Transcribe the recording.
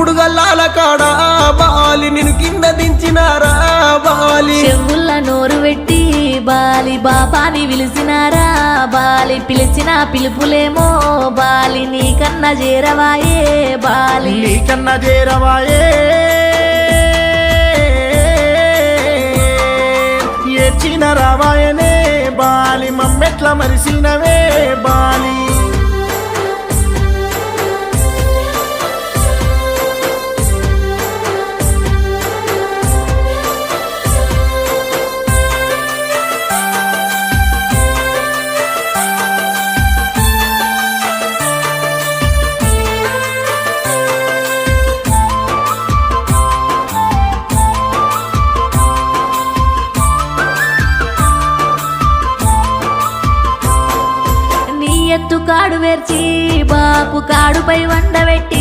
మూపుడు గల్లాల కాడ? బాలి నిన్ను కింద దించినారా? బాలి చెవుల నోరు పెట్టి బాలి బాబాని పిలిచినారా బాలి పిలిచిన పిలుపులేమో బాలి నీకన్నా చేరవాయే బాలి. నీకన్నా చేరవాయే ఏడ్చిన రావాయనే బాలి మమ్మెట్ల మరిసినవే బాలి. ఎత్తు కాడు వేర్చి బాపు కాడుపై వండబెట్టి